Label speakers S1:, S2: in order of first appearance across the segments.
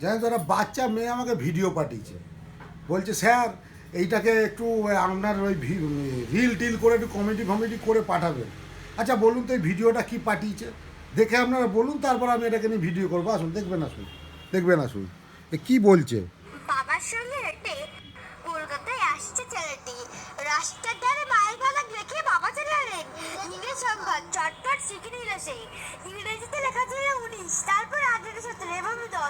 S1: জানেন তো বাচ্চা মেয়ে আমাকে ভিডিও পাঠিয়েছে। বলছে, স্যার, এইটাকে একটু আপনার ওই রিল টিল করে একটু কমেডি ফমেডি করে পাঠাবেন। আচ্ছা বলুন তো এই ভিডিওটা কি পাঠিয়েছে? দেখে আপনারা বলুন, তারপর আমি এটাকে নিয়ে ভিডিও করব। আসুন, দেখবেন আসুন দেখবেন, আসুন। এ, কী বলছে?
S2: বাবার সঙ্গে হেঁটে কলকাতায় আসছে ছেলেটি। রাস্তার ধারে ফলক দেখে বাবা চলে এলেন। ইংরেজ চটপট শিখে নিল ইংরেজিতে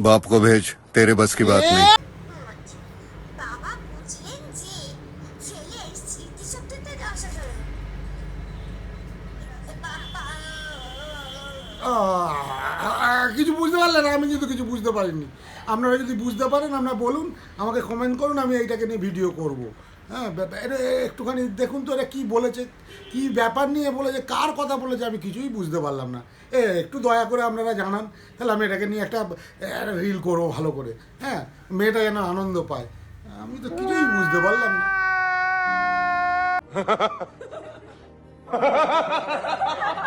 S3: बाप को भेज तेरे बस की बात नहीं
S2: বাবা বুঝলেন যে ছেলের স্মৃতিশক্তিতে অসাধারণ বাবা
S1: আহ, কিছু বুঝতে পারলেন আমি কিন্তু কিছু বুঝতে পারিনি আপনারা যদি বুঝতে পারেন আপনারা বলুন আমাকে কমেন্ট করুন আমি এইটাকে নিয়ে ভিডিও করব হ্যাঁ একটুখানি দেখুন তো, এটা কী বলেছে, কি ব্যাপার নিয়ে বলেছে, কার কথা বলেছে, আমি কিছুই বুঝতে পারলাম না। এ, একটু দয়া করে আপনারা জানান, তাহলে আমি এটাকে নিয়ে একটা রিল করব ভালো করে। হ্যাঁ মেয়েটা যেন আনন্দ পায়। আমি তো কিছুই বুঝতে পারলাম না।